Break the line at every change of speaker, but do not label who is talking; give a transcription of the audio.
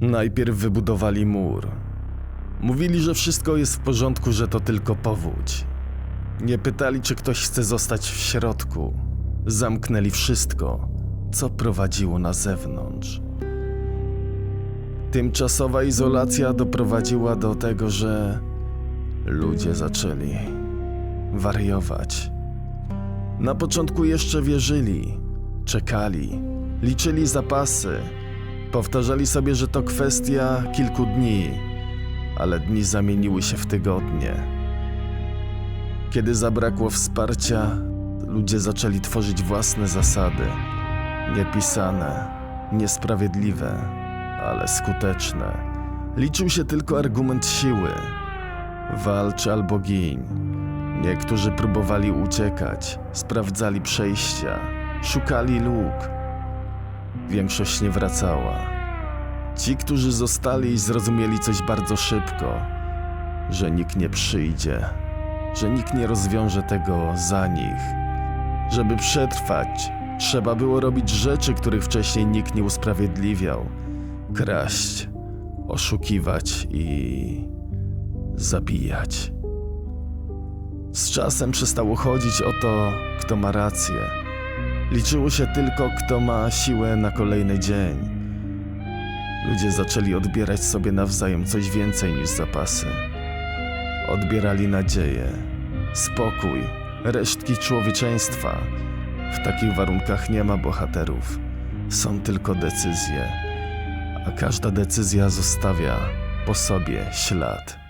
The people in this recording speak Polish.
Najpierw wybudowali mur. Mówili, że wszystko jest w porządku, że to tylko powódź. Nie pytali, czy ktoś chce zostać w środku. Zamknęli wszystko, co prowadziło na zewnątrz. Tymczasowa izolacja doprowadziła do tego, że ludzie zaczęli wariować. Na początku jeszcze wierzyli, czekali, liczyli zapasy, powtarzali sobie, że to kwestia kilku dni, ale dni zamieniły się w tygodnie. Kiedy zabrakło wsparcia, ludzie zaczęli tworzyć własne zasady. Niepisane, niesprawiedliwe, ale skuteczne. Liczył się tylko argument siły. Walcz albo giń. Niektórzy próbowali uciekać, sprawdzali przejścia, szukali luk. Większość nie wracała. Ci, którzy zostali, zrozumieli coś bardzo szybko, że nikt nie przyjdzie, że nikt nie rozwiąże tego za nich. Żeby przetrwać, trzeba było robić rzeczy, których wcześniej nikt nie usprawiedliwiał: kraść, oszukiwać i zabijać. Z czasem przestało chodzić o to, kto ma rację. Liczyło się tylko, kto ma siłę na kolejny dzień. Ludzie zaczęli odbierać sobie nawzajem coś więcej niż zapasy. Odbierali nadzieję, spokój, resztki człowieczeństwa. W takich warunkach nie ma bohaterów, są tylko decyzje, a każda decyzja zostawia po sobie ślad.